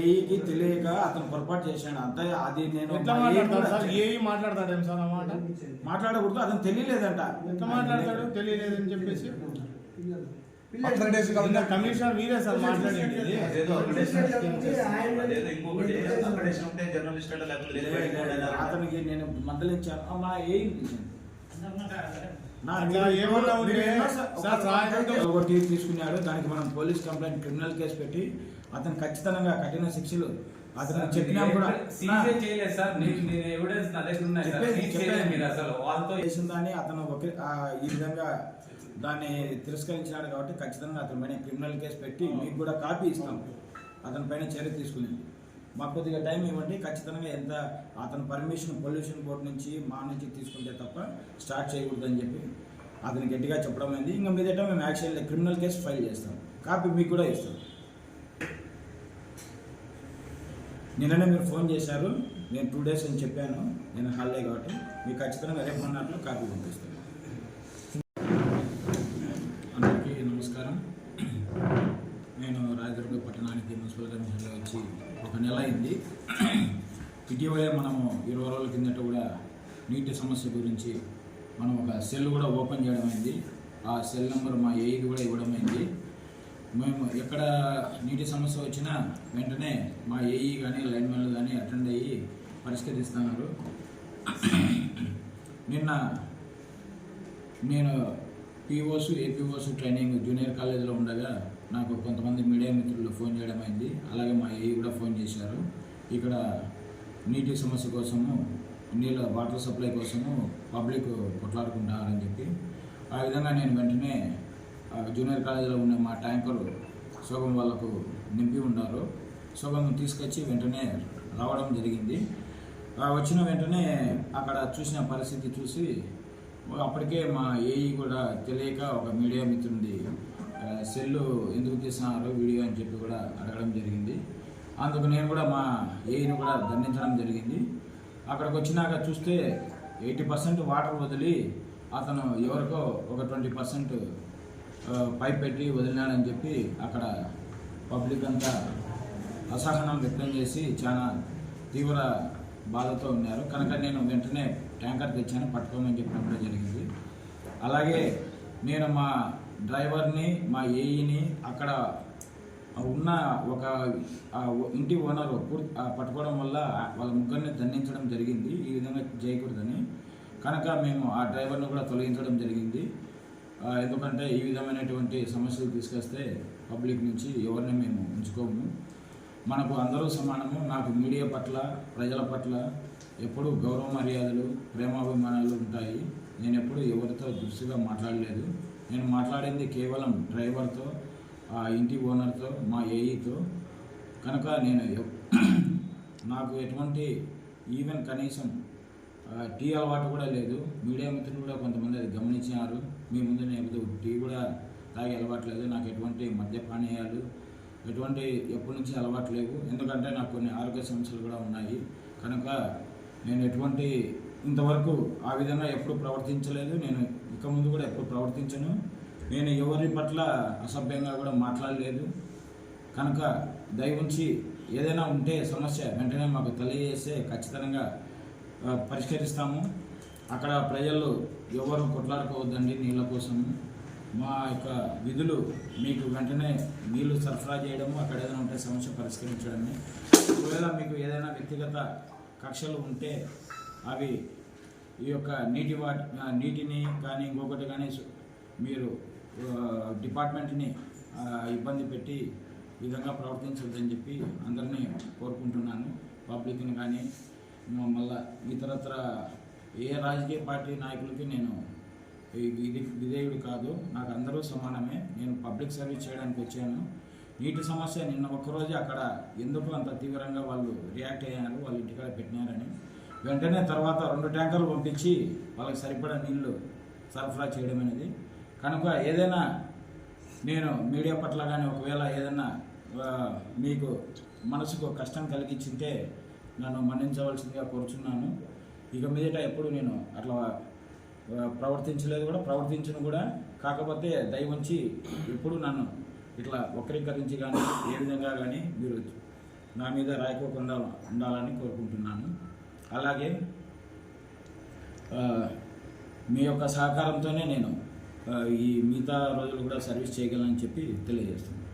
ఏఈకి తెలియక అతను పొరపాటు చేశాడు. అంతే అది నేను మాట్లాడతాడు కూడా సార్? ఏవి మాట్లాడతాడేం సార్ ఆ మాట? మాట్లాడకూడదు అతను తెలియలేదంట. ఎట్లా మాట్లాడతాడు? తెలియలేదని చెప్పేసి. కమిషనర్ వీరే సార్. అతనికి నేను మందలించాను. ఆ, మా ఏఈ నా అట్లా ఏమన్నా ఉంటే మీరు ఎన్నో సా- సార్ సాయంత్రం ఒకటి తీసుకున్నాడు దానికి మనం పోలీస్ కంప్లైంట్ క్రిమినల్ కేసు పెట్టి అతను ఖచ్చితంగా కఠిన శిక్షలు అతను చెప్పినా కూడా సీజే చేయలేదు సార్. నేను నేను ఎవిడెన్స్ నా దగ్గర ఉన్నాయి సార్. సీజ్ చేయలేదు. మీరు అసలు. వాళ్ళతో చేసిన దాన్ని అతను ఒకే ఈ విధంగా దాన్ని తిరస్కరించినాడు కాబట్టి ఖచ్చితంగా అతని పైన క్రిమినల్ కేసు పెట్టి మీకు కూడా కాపీ ఇస్తాం. అతని పైన చర్య తీసుకుని మాకు కొద్దిగా టైం ఇవ్వండి. ఖచ్చితంగా ఎంత అతని పర్మిషన్ పొల్యూషన్ బోర్డు నుంచి మా నుంచి తీసుకుంటే తప్ప స్టార్ట్ చేయకూడదని చెప్పి అతను గట్టిగా చెప్పడం అయింది. ఇంకా మీదట మేము యాక్షన్ క్రిమినల్ కేసు ఫైల్ చేస్తాం. కాపీ మీకు కూడా ఇస్తాం. నిన్ననే మీరు ఫోన్ చేశారు. నేను టూ డేస్ అని చెప్పాను. నేను హాలిడే కాబట్టి మీకు ఖచ్చితంగా రేపు మొన్నట్లో కాపీ పంపిస్తాను. అందరికీ నమస్కారం. నేను రాయదుర్గ పట్టణానికి మున్సిపల్ కమిషన్లో వచ్చి ఒక నెల అయింది. ఇటీవలే మనము ఇరవై రోజుల కిందట కూడా నీటి సమస్య గురించి మనం ఒక సెల్ కూడా ఓపెన్ చేయడం అయింది. ఆ సెల్ నెంబర్ మా ఏది కూడా ఇవ్వడం అయింది. మేము ఎక్కడ నీటి సమస్య వచ్చినా వెంటనే మా ఏఈ కానీ లైన్మెన్లు కానీ అటెండ్ అయ్యి పరిష్కరిస్తున్నారు. నిన్న నేను పీఓస్ ఏపీఓస్ ట్రైనింగ్ జూనియర్ కాలేజీలో ఉండగా నాకు కొంతమంది మీడియా మిత్రులు ఫోన్ చేయడం అయింది. అలాగే మా ఏఈ కూడా ఫోన్ చేశారు. ఇక్కడ నీటి సమస్య కోసము నీళ్ళ వాటర్ సప్లై కోసము పబ్లిక్ కొట్లాడుకుంటారని చెప్పి ఆ విధంగా నేను వెంటనే జూనియర్ కాలేజీలో ఉన్న మా ట్యాంకరు శోభం వాళ్ళకు నింపి ఉన్నారు శోభం తీసుకొచ్చి వెంటనే రావడం జరిగింది. వచ్చిన వెంటనే అక్కడ చూసిన పరిస్థితి చూసి అప్పటికే మా ఏఈ కూడా తెలియక ఒక మీడియా మిత్రుడి సెల్లు ఎందుకు తీసినారో వీడియో అని చెప్పి కూడా అడగడం జరిగింది. అందుకు నేను కూడా మా ఏఈని కూడా దండించడం జరిగింది. అక్కడికి వచ్చినాక చూస్తే ఎయిటీ పర్సెంట్ వాటర్ వదిలి అతను ఎవరికో ఒక ట్వంటీ పర్సెంట్ పైప్ పెట్టి వదిలినాడని చెప్పి అక్కడ పబ్లిక్ అంతా అసహనం వ్యక్తం చేసి చాలా తీవ్ర బాధతో ఉన్నారు. కనుక నేను వెంటనే ట్యాంకర్ తెచ్చాను పట్టుకోమని చెప్పినప్పుడు జరిగింది. అలాగే నేను మా డ్రైవర్ని మా ఏఈని అక్కడ ఉన్న ఒక ఇంటి ఓనర్ పట్టుకోవడం వల్ల వాళ్ళ ముగ్గురిని దండించడం జరిగింది. ఈ విధంగా చేయకూడదని కనుక మేము ఆ డ్రైవర్ను కూడా తొలగించడం జరిగింది. ఎందుకంటే ఈ విధమైనటువంటి సమస్యలు తీసుకొస్తే పబ్లిక్ నుంచి ఎవరిని మేము ఉంచుకోము. మనకు అందరూ సమానము. నాకు మీడియా పట్ల ప్రజల పట్ల ఎప్పుడూ గౌరవ మర్యాదలు ప్రేమాభిమానాలు ఉంటాయి. నేను ఎప్పుడు ఎవరితో దురుసుగా మాట్లాడలేదు. నేను మాట్లాడింది కేవలం డ్రైవర్తో ఆ ఇంటి ఓనర్తో మా ఏఈతో. కనుక నేను నాకు ఎటువంటి ఈవెన్ కనీసం టీ అలవాటు కూడా లేదు. మీడియా మిత్రులు కూడా కొంతమంది అది గమనించినారు. మీ ముందు నేను టీ కూడా తాగే అలవాటు లేదు. నాకు ఎటువంటి మద్యపానీయాలు ఎటువంటి ఎప్పటి నుంచి అలవాటు లేవు. ఎందుకంటే నాకు కొన్ని ఆరోగ్య సమస్యలు కూడా ఉన్నాయి. కనుక నేను ఎటువంటి ఇంతవరకు ఆ విధంగా ఎప్పుడు ప్రవర్తించలేదు. నేను ఇక ముందు కూడా ఎప్పుడు ప్రవర్తించను. నేను ఎవరి పట్ల అసభ్యంగా కూడా మాట్లాడలేదు. కనుక దయవుంచి ఏదైనా ఉంటే సమస్య వెంటనే మాకు తెలియజేస్తే ఖచ్చితంగా పరిష్కరిస్తాము. అక్కడ ప్రజలు ఎవరు కొట్లాడుకోవద్దండి నీళ్ళ కోసం మా యొక్క విధులు మీకు వెంటనే నీళ్ళు సరఫరా చేయడము అక్కడ ఏదైనా ఉంటే సమస్య పరిష్కరించడమే. ఒకవేళ మీకు ఏదైనా వ్యక్తిగత కక్షలు ఉంటే అవి ఈ యొక్క నీటి వాటి నీటిని కానీ ఇంకొకటి కానీ మీరు డిపార్ట్మెంట్ని ఇబ్బంది పెట్టి విధంగా ప్రవర్తించవద్దని చెప్పి అందరినీ కోరుకుంటున్నాను. పబ్లిక్ని కానీ మళ్ళా ఇతరత్ర ఏ రాజకీయ పార్టీ నాయకులకి నేను ఈ- ఇది విధేయుడు కాదు. నాకు అందరూ సమానమే. నేను పబ్లిక్ సర్వీస్ చేయడానికి వచ్చాను. నీటి సమస్య నిన్న ఒక్కరోజే అక్కడ ఎందుకు అంత తీవ్రంగా వాళ్ళు రియాక్ట్ అయ్యారు? వాళ్ళు ఇంటికాడ పెట్టినారని. వెంటనే తర్వాత రెండు ట్యాంకర్లు పంపించి వాళ్ళకి సరిపడా నీళ్ళు సరఫరా చేయడం అనేది. కనుక ఏదైనా నేను మీడియా పట్ల కానీ ఒకవేళ ఏదైనా మీకు మనసుకు కష్టం కలిగించింటే నన్ను మన్నించవలసిందిగా కోరుచున్నాను. ఇక మీదట ఎప్పుడు నేను అట్లా ప్రవర్తించలేదు కూడా ప్రవర్తించను కూడా. కాకపోతే దయవుంచి ఎప్పుడు నన్ను ఇట్లా వక్రీకరించి కానీ ఏ విధంగా కానీ మీరు నా మీద రాయకోకుండా ఉండాలని కోరుకుంటున్నాను. అలాగే మీ యొక్క సహకారంతోనే నేను ఈ మిగతా రోజులు కూడా సర్వీస్ చేయగలనని చెప్పి తెలియజేస్తున్నాను.